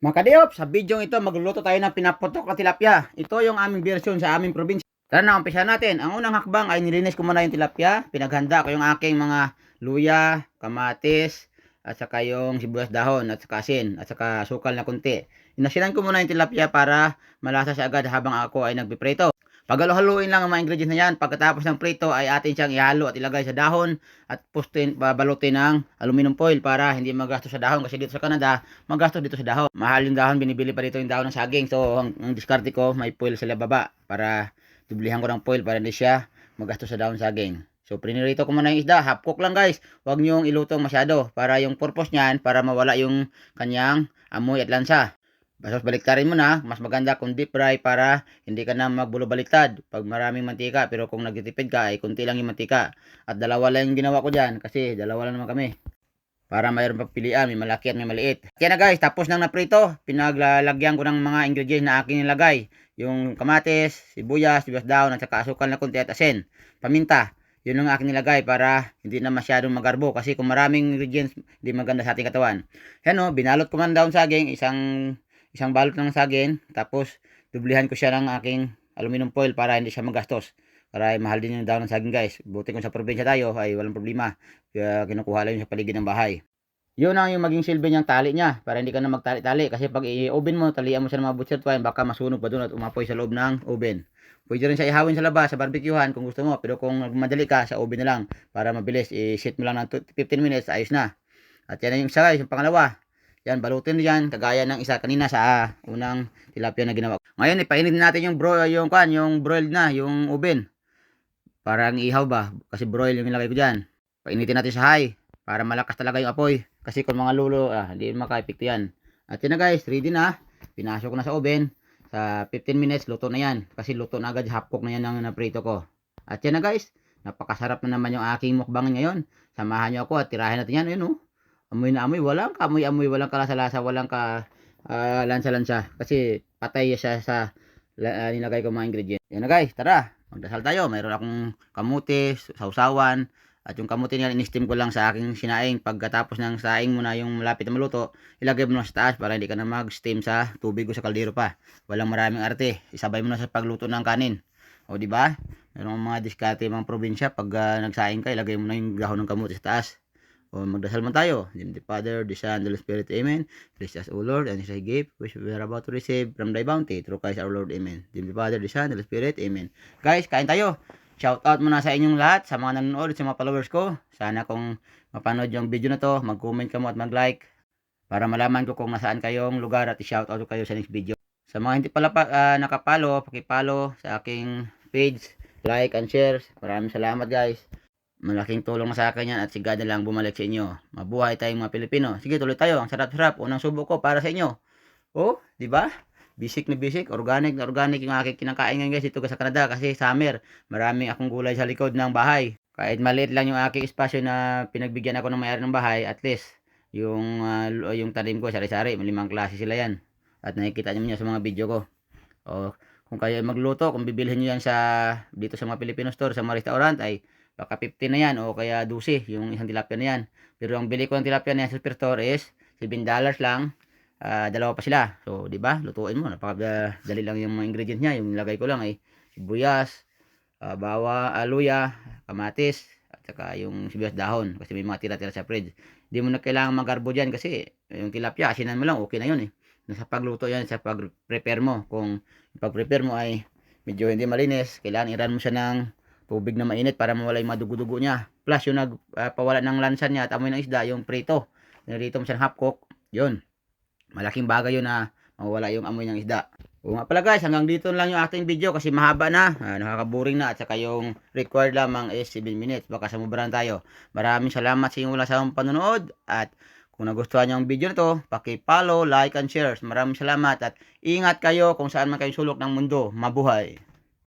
Mga kadiop, sa video ito magluluto tayo ng pinaputok na tilapia. Ito yung aming version sa aming probinsya. Tara na, umpisa natin. Ang unang hakbang ay nilinis ko muna yung tilapia. Pinaghanda ko yung aking mga luya, kamatis, at saka yung sibuyas dahon, at saka asin, at saka sukal na kunti. Inasinan ko muna yung tilapia para malasa siya agad habang ako ay nagpiprito. Pagalo-haluin lang ang mga ingredients na yan. Pagkatapos ng prito ay atin siyang ihalo at ilagay sa dahon at pustin, babalutin ng aluminum foil para hindi magastos sa dahon kasi dito sa Canada, magastos dito sa dahon. Mahal yung dahon, binibili pa dito yung dahon ng saging. So, ang, ang diskarte ko, may foil sa baba para dublihan ko ng foil para hindi siya magastos sa dahon saging. So, prinirito ko muna yung isda. Half cook lang guys. Huwag niyong ilutong masyado para yung purpose niyan, para mawala yung kanyang amoy at lansa. Basta baliktarin mo na, mas maganda kung deep fry para hindi ka na magbulo baliktad pag maraming mantika. Pero kung nagtitipid ka, ay kunti lang yung mantika. At dalawa lang yung ginawa ko dyan kasi dalawa lang naman kami. Para mayroon pagpilian, may malaki at may maliit. Kaya na guys, tapos nang naprito, pinaglalagyan ko ng mga ingredients na aking nilagay. Yung kamatis, sibuyas, sibuyas daon, at saka asukal na kunti at asin. Paminta. Yun ang aking nilagay para hindi na masyadong magarbo. Kasi kung maraming ingredients, hindi maganda sa ating katawan. Yan o, binalot ko man daon saging, isang isang balot ng saging, tapos dublihan ko siya ng aking aluminum foil para hindi siya magastos. Para ay mahal din yung daon ng saging guys. Buti kung sa probinsya tayo ay walang problema. Kaya kinukuha lang sa paligid ng bahay. Yun ang yung maging silbi niyang tali niya para hindi ka na magtali-tali. Kasi pag i-oven mo, talian mo siya ng mga butcher twine, baka masunog pa doon at umapoy sa loob ng oven. Pwede rin siya ihawin sa labas, sa barbecuehan kung gusto mo. Pero kung madali ka, sa oven na lang para mabilis. I-set mo lang ng 15 minutes, ayos na. At yan yung isa guys, yung pangalawa. Yan, balutin yan, kagaya ng isa kanina sa unang tilapia na ginawa. Ngayon, ipainit natin yung bro, yung kwan, yung broiled na, yung oven. Parang ihaw ba? Kasi broil yung ilagay ko dyan. Painitin natin sa high, para malakas talaga yung apoy. Kasi kung mga lulo, ah, hindi maka-epekto yan. At yan na guys, ready na. Pinasok ko na sa oven. Sa 15 minutes, luto na yan. Kasi luto na agad, half cook na yan ang naprito ko. At yan na guys, napakasarap na naman yung aking mukbang ngayon. Samahan nyo ako at tirahin natin yan. Ayun oh. Amoy na amoy, walang kamoy-amoy, walang kalasa-lasa, walang ka ah, lansa-lansa. Kasi patay siya sa ah, nilagay ko mga ingredients. Yan na guys, tara. Magdasal tayo. Mayroon akong kamuti, sausawan, at yung kamuti niya, in-steam ko lang sa aking sinaing. Pagkatapos ng saing mo na yung malapit na maluto, ilagay mo na sa taas para hindi ka na mag-steam sa tubig o sa kaldero pa. Walang maraming arte. Isabay mo na sa pagluto ng kanin. O di ba? Meron mga diskarte mga probinsya pag ah, nagsaing ka, ilagay mo na yung dahon ng kamuti sa taas. O magdasal man tayo. In the Father, the Son, and the Holy Spirit. Amen. Bless us, O Lord, and His gift, which we are about to receive from Thy bounty, through Christ our Lord. Amen. In the Father, the Son, and the Holy Spirit. Amen. Guys, kain tayo. Shout out muna sa inyong lahat, sa mga nanonood, sa mga followers ko. Sana kung mapanood yung video na to, mag-comment ka mo at mag-like para malaman ko kung nasaan kayong lugar at i-shout out ko kayo sa next video. Sa mga hindi pala pa, ah, nakapalo, pakipalo sa aking page, like and share. Maraming salamat guys. Malaking tulong sa akin yan at si God na lang bumalik sa inyo. Mabuhay tayong mga Pilipino. Sige, tuloy tayo. Ang sarap-sarap. Unang subo ko para sa inyo. Oh, di ba? Basic na basic, organic na organic yung aking kinakain ngayon guys dito sa Canada kasi summer. Maraming akong gulay sa likod ng bahay. Kahit maliit lang yung aking espasyo na pinagbigyan ako ng mayari ng bahay, at least yung lu- yung tanim ko sari-sari, limang klase sila yan. At nakikita niyo sa mga video ko. O kung kayo ay magluto, kung bibilhin niyo yan sa dito sa mga Filipino store, sa mga restaurant ay baka 50 na yan o kaya 12 yung isang tilapia na yan. Pero ang bili ko ng tilapia na yan sa super store is 7 dollars lang. Ah, dalawa pa sila. So, di ba? Lutuin mo. Napakadali lang yung mga ingredients niya. Yung nilagay ko lang ay sibuyas, ah, bawa, ah, luya, kamatis, at saka yung sibuyas dahon. Kasi may mga tira-tira sa fridge. Hindi mo na kailangan magarbo dyan kasi yung tilapia, asinan mo lang, okay na yun eh. Nasa pagluto yan, sa pag-prepare mo. Kung pag-prepare mo ay medyo hindi malinis, kailangan iran mo siya ng tubig na mainit para mawala yung mga dugo-dugo niya. Plus, yung nagpawala ng lansa niya at amoy ng isda, yung prito. Nilito mo siya half cook, yun. Malaking bagay yun na mawala yung amoy ng isda. O nga pala guys, hanggang dito lang yung ating video kasi mahaba na, ah, nakakaboring na at saka yung required lamang is 7 minutes. Baka sumubrahan tayo. Maraming salamat sa inyong wala sa panonood at kung nagustuhan niyo ang video na to, paki-follow, like, and share. Maraming salamat at ingat kayo kung saan man kayong sulok ng mundo. Mabuhay!